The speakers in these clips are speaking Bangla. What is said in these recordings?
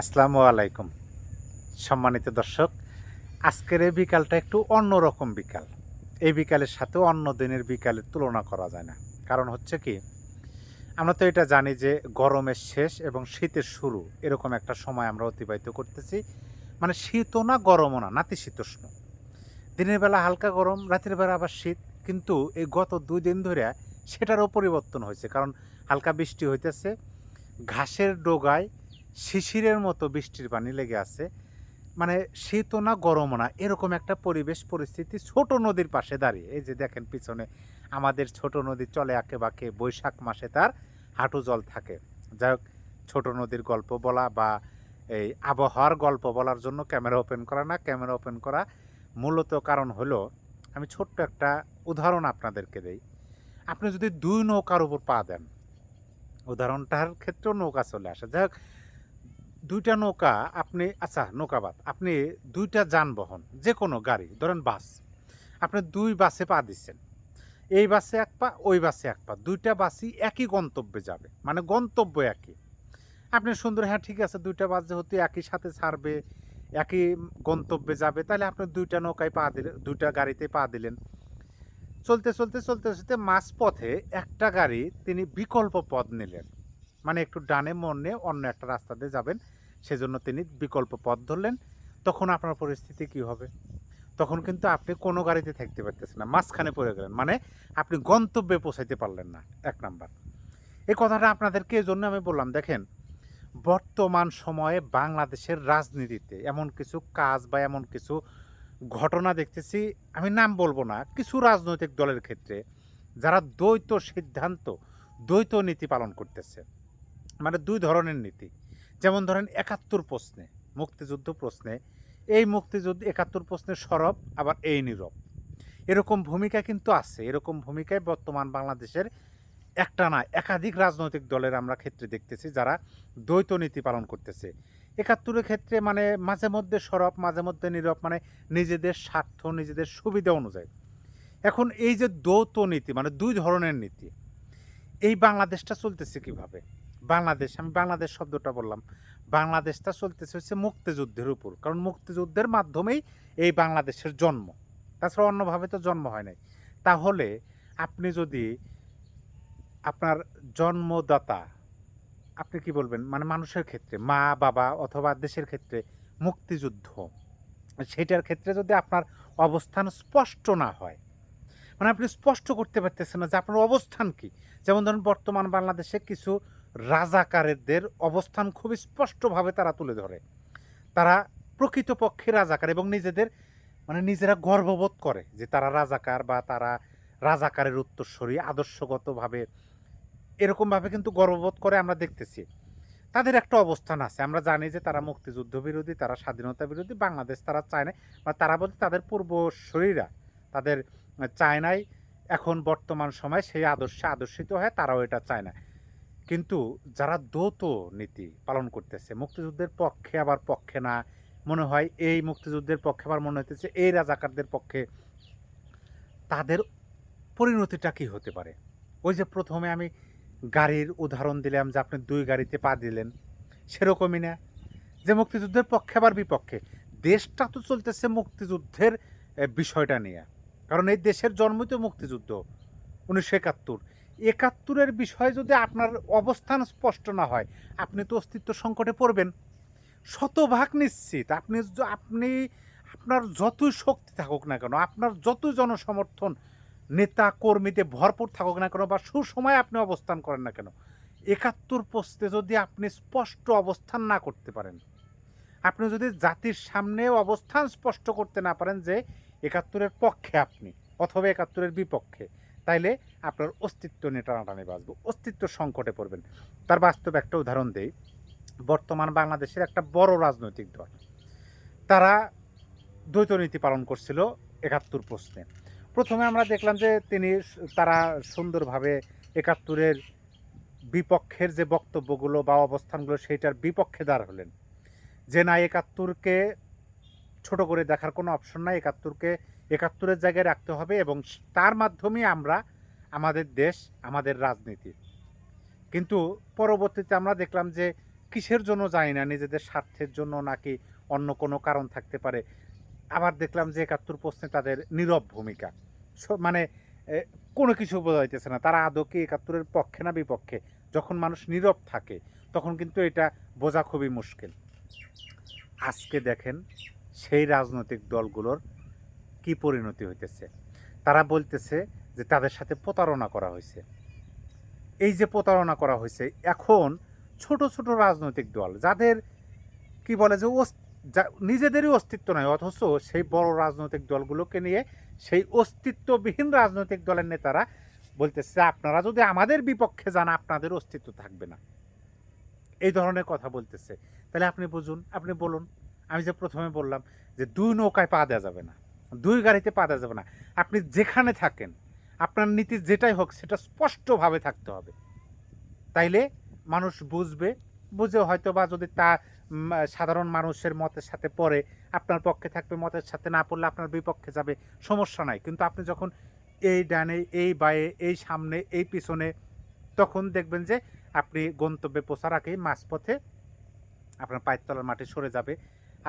আসসালামু আলাইকুম। সম্মানিত দর্শক, আজকের এই বিকালটা একটু অন্যরকম বিকাল। এই বিকালের সাথে অন্য দিনের বিকালের তুলনা করা যায় না। কারণ হচ্ছে কি, আমরা তো এটা জানি যে গরমের শেষ এবং শীতের শুরু এরকম একটা সময় আমরা অতিবাহিত করতেছি। মানে শীতও না, গরমও না, নাতিশীতোষ্ণ। দিনের বেলা হালকা গরম, রাতের বেলা আবার শীত। কিন্তু এই গত দুই দিন ধরে সেটারও পরিবর্তন হয়েছে। কারণ হালকা বৃষ্টি হইতেছে, ঘাসের ডোগায় শিশিরের মতো বৃষ্টির পানি লেগে আছে। মানে শীতও না গরমও না, এরকম একটা পরিবেশ, পরিস্থিতি ছোট নদীর পাশে দাঁড়িয়ে। এই যে দেখেন পিছনে আমাদের ছোট নদী চলে আঁকে বাঁকে বৈশাখ মাসে তার হাঁটু জল থাকে। যাই হোক, ছোট নদীর গল্প বলা বা এই আবহাওয়ার গল্প বলার জন্য ক্যামেরা ওপেন করা না, ক্যামেরা ওপেন করা মূলত কারণ হলো, আমি ছোট্ট একটা উদাহরণ আপনাদেরকে দেই। আপনি যদি দুই নৌকার উপর পা দেন, উদাহরণটার ক্ষেত্রেও নৌকা চলে আসে। যাই হোক দুইটা নৌকা আপনি আচ্ছা নৌকাবাদ আপনি দুইটা যানবাহন যে কোনো গাড়ি, ধরেন বাস, আপনি দুই বাসে পা দিচ্ছেন। এই বাসে এক পা, ওই বাসে এক পা, দুইটা বাসই একই গন্তব্যে যাবে মানে গন্তব্য একই। আপনি সুন্দর হ্যাঁ ঠিক আছে, দুইটা বাস যেহেতু একই সাথে ছাড়বে, একই গন্তব্যে যাবে, তাহলে আপনি দুইটা নৌকায় পা দিলেন দুইটা গাড়িতে পা দিলেন। চলতে চলতে চলতে চলতে মাঝ পথে একটা গাড়ি তিনি বিকল্প পথ নিলেন। মানে একটু ডানে মনে অন্য একটা রাস্তা দিয়ে যাবেন। সেজন্য তিনি বিকল্প পথ ধরলেন। তখন আপনার পরিস্থিতি কি হবে? তখন কিন্তু আপনি কোনো গাড়িতে থাকতে পারতেছেন না, মাঝখানে পড়ে গেলেন। মানে আপনি গন্তব্যে পৌঁছাইতে পারলেন না, এক নাম্বার। এই কথাটা আপনাদেরকে এই জন্য আমি বললাম, দেখেন, বর্তমান সময়ে বাংলাদেশের রাজনীতিতে এমন কিছু কাজ বা এমন কিছু ঘটনা দেখতেছি, আমি নাম বলব না, কিছু রাজনৈতিক দলের ক্ষেত্রে যারা দ্বৈত সিদ্ধান্ত, দ্বৈত নীতি পালন করতেছে। মানে দুই ধরনের নীতি। যেমন ধরেন একাত্তর প্রশ্নে, মুক্তিযুদ্ধ প্রশ্নে, এই মুক্তিযুদ্ধ, একাত্তর প্রশ্নে সরব, আবার এই নীরব। এরকম ভূমিকা কিন্তু আছে, এরকম ভূমিকায় বর্তমান বাংলাদেশের একটা না, একাধিক রাজনৈতিক দলের আমরা ক্ষেত্রে দেখতেছি যারা দ্বৈত নীতি পালন করতেছে। একাত্তরের ক্ষেত্রে মানে মাঝে মধ্যে সরব, মাঝে মধ্যে নীরব মানে নিজেদের স্বার্থ, নিজেদের সুবিধা অনুযায়ী। এখন এই যে দ্বৈত নীতি মানে দুই ধরনের নীতি, এই বাংলাদেশটা চলতেছে কীভাবে? বাংলাদেশ, আমি বাংলাদেশ শব্দটা বললাম। বাংলাদেশটা চলতেছে হচ্ছে মুক্তিযুদ্ধের উপর। কারণ মুক্তিযুদ্ধের মাধ্যমেই এই বাংলাদেশের জন্ম। তাছাড়া অন্যভাবে তো জন্ম হয় নাই। তাহলে আপনি যদি আপনার জন্মদাতা, আপনি কি বলবেন? মানে মানুষের ক্ষেত্রে, মা, বাবা অথবা দেশের ক্ষেত্রে মুক্তিযুদ্ধ, সেটার ক্ষেত্রে যদি আপনার অবস্থান স্পষ্ট না হয় মানে আপনি স্পষ্ট করতে পারতেছেন না যে আপনার অবস্থান কি। যেমন ধরুন বর্তমান বাংলাদেশে কিছু রাজাকারদের অবস্থান খুবই স্পষ্টভাবে তারা তুলে ধরে। তারা প্রকৃতপক্ষে রাজাকার এবং নিজেদের মানে নিজেরা গর্ববোধ করে যে তারা রাজাকার বা তারা রাজাকারের উত্তরস্বরী আদর্শগতভাবে এরকমভাবে কিন্তু গর্ববোধ করে আমরা দেখতেছি। তাদের একটা অবস্থান আছে। আমরা জানি যে তারা মুক্তিযুদ্ধ বিরোধী, তারা স্বাধীনতা বিরোধী, বাংলাদেশ তারা চায় না বা তারা বলতে তাদের পূর্বশরীরা তাদের চায়নায় এখন বর্তমান সময় সেই আদর্শে আদর্শিত হয় তারাও এটা চায় না কিন্তু যারা দ্বৈত নীতি পালন করতেছে, মুক্তিযুদ্ধের পক্ষে আবার পক্ষে না, মনে হয় এই মুক্তিযুদ্ধের পক্ষে আবার মনে হইতেছে এই রাজাকারদের পক্ষে, তাদের পরিণতিটা কি হতে পারে? ওই যে প্রথমে আমি গাড়ির উদাহরণ দিলাম যে আপনি দুই গাড়িতে পা দিলেন, সেরকমই না। যে মুক্তিযুদ্ধের পক্ষে আবার বিপক্ষে, দেশটা তো চলতেছে মুক্তিযুদ্ধের বিষয়টা নিয়ে। কারণ এই দেশের জন্মই তো মুক্তিযুদ্ধ, উনিশশো একাত্তর। একাত্তরের বিষয়ে যদি আপনার অবস্থান স্পষ্ট না হয়, আপনি তো অস্তিত্ব সংকটে পড়বেন। শতভাগ নিশ্চিত। আপনি আপনি আপনার যতই শক্তি থাকুক না কেন, আপনার যতই জনসমর্থন, নেতা, কর্মীতে ভরপুর থাকুক না কেন বা সুসময় আপনি অবস্থান করেন না কেন, একাত্তর পোস্টে যদি আপনি স্পষ্ট অবস্থান না করতে পারেন, আপনি যদি জাতির সামনে অবস্থান স্পষ্ট করতে না পারেন যে একাত্তরের পক্ষে আপনি অথবা একাত্তরের বিপক্ষে তাইলে আপনার অস্তিত্ব নিয়ে টানাটানি বাঁচবো, অস্তিত্ব সংকটে পড়বেন। তার বাস্তব একটা উদাহরণ দেই। বর্তমান বাংলাদেশের একটা বড় রাজনৈতিক দল। তারা দ্বৈত নীতি পালন করছিল একাত্তর প্রশ্নে। প্রথমে আমরা দেখলাম যে তিনি তারা সুন্দরভাবে একাত্তরের বিপক্ষের যে বক্তব্যগুলো বা অবস্থানগুলো সেইটার বিপক্ষে দাঁড় হলেন। যে না একাত্তরকে ছোট করে দেখার কোনো অপশন নাই, একাত্তরকে একাত্তরের জায়গায় রাখতে হবে এবং তার মাধ্যমে আমরা আমাদের দেশ, আমাদের রাজনীতি। কিন্তু পরবর্তীতে আমরা দেখলাম যে কিসের জন্য জানি না, নিজেদের স্বার্থের জন্য নাকি অন্য কোনো কারণ থাকতে পারে। আবার দেখলাম যে একাত্তর প্রশ্নে তাদের নীরব ভূমিকা। মানে কোনো কিছু বোঝাইতেছে না। তারা আদৌ কি একাত্তরের পক্ষে না বিপক্ষে? যখন মানুষ নীরব থাকে, তখন কিন্তু এটা বোঝা খুবই মুশকিল। আজকে দেখেন সেই রাজনৈতিক দলগুলোর কি পরিণতি হইতেছে? তারা বলতেছে যে তাদের সাথে প্রতারণা করা হয়েছে এই যে প্রতারণা করা হয়েছে এখন ছোট ছোট রাজনৈতিক দল, যাদের কি বলে যে নিজেদেরই অস্তিত্ব নয় অথচ সেই বড় রাজনৈতিক দলগুলোকে নিয়ে সেই অস্তিত্ববিহীন রাজনৈতিক দলের নেতারা বলতেছে, আপনারা যদি আমাদের বিপক্ষে যান, আপনাদের অস্তিত্ব থাকবে না। এই ধরনের কথা বলতেছে। তাহলে আপনি বুঝুন, আপনি বলুন। আমি যে প্রথমে বললাম যে দুই নৌকায় পা দেওয়া যাবে না। দুই গাড়িতে পা দেওয়া যাবে না। আপনি যেখানে থাকেন, আপনার নীতি যেটাই হোক, সেটা স্পষ্টভাবে থাকতে হবে। তাইলে মানুষ বুঝবে, বুঝে হয়তো বা যদি তা সাধারণ মানুষের মতের সাথে পড়ে, আপনার পক্ষে থাকবে, মতের সাথে না পড়লে আপনার বিপক্ষে যাবে, সমস্যা নাই। কিন্তু আপনি যখন এই ডানে, এই বায়ে, এই সামনে, এই পিছনে, তখন দেখবেন যে আপনি গন্তব্যে পৌঁছার আগেই মাঝপথে আপনার পায়ের তলার মাটি সরে যাবে।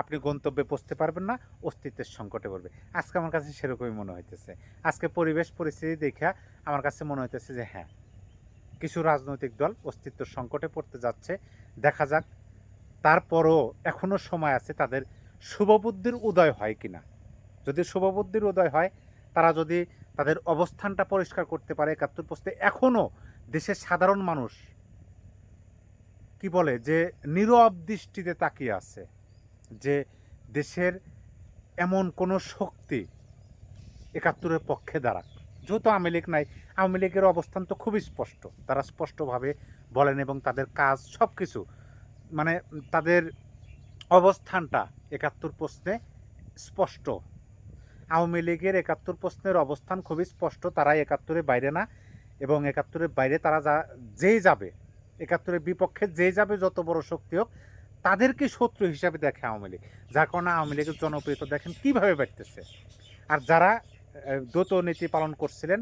আপনি গন্তব্যে পৌঁছতে পারবেন না, অস্তিত্বের সংকটে পড়বে। আজকে আমার কাছে সেরকমই মনে হইতেছে। আজকে পরিবেশ পরিস্থিতি দেখা আমার কাছে মনে হইতেছে যে হ্যাঁ কিছু রাজনৈতিক দল অস্তিত্ব সংকটে পড়তে যাচ্ছে। দেখা যাক, তারপরও এখনও সময় আছে তাদের শুভবুদ্ধির উদয় হয় কি না যদি শুভবুদ্ধির উদয় হয়, তারা যদি তাদের অবস্থানটা পরিষ্কার করতে পারে, একাত্তর পোস্টে এখনও দেশের সাধারণ মানুষ কি বলে যে, নীরব দৃষ্টিতে তাকিয়ে আছে। যে দেশের এমন কোনো শক্তি একাত্তরের পক্ষে দাঁড়াক। যেহেতু আওয়ামী লীগ নাই, আওয়ামী লীগের অবস্থান তো খুবই স্পষ্ট। তারা স্পষ্টভাবে বলেন এবং তাদের কাজ সব কিছু মানে তাদের অবস্থানটা একাত্তর প্রশ্নে স্পষ্ট। আওয়ামী লীগের একাত্তর প্রশ্নের অবস্থান খুবই স্পষ্ট তারা একাত্তরের বাইরে না এবং একাত্তরের বাইরে তারা যা, যেই যাবে, একাত্তরের বিপক্ষে যে যাবে, যত বড় শক্তি হোক তাদেরকে শত্রু হিসাবে দেখে আওয়ামী লীগ। যার কারণে আওয়ামী লীগের জনপ্রিয়তা দেখেন কীভাবে বাড়তেছে। আর যারা দ্রুত নীতি পালন করছিলেন,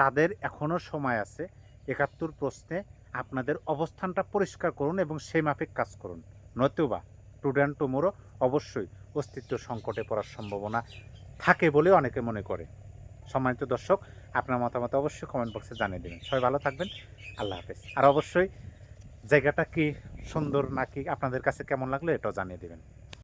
তাদের এখনও সময় আছে একাত্তর প্রশ্নে আপনাদের অবস্থানটা পরিষ্কার করুন এবং সেই মাফিক কাজ করুন। নতুবা, টুডে অ্যান্ড টুমোরো অবশ্যই অস্তিত্ব সংকটে পড়ার সম্ভাবনা থাকে বলে অনেকে মনে করে। সম্মানিত দর্শক, আপনার মতামত অবশ্যই কমেন্ট বক্সে জানিয়ে দেবেন। সবাই ভালো থাকবেন। আল্লাহ হাফেজ। আর অবশ্যই জায়গাটা কি সুন্দর নাকি আপনাদের কাছে কেমন লাগল এটাও জানিয়ে দেবেন।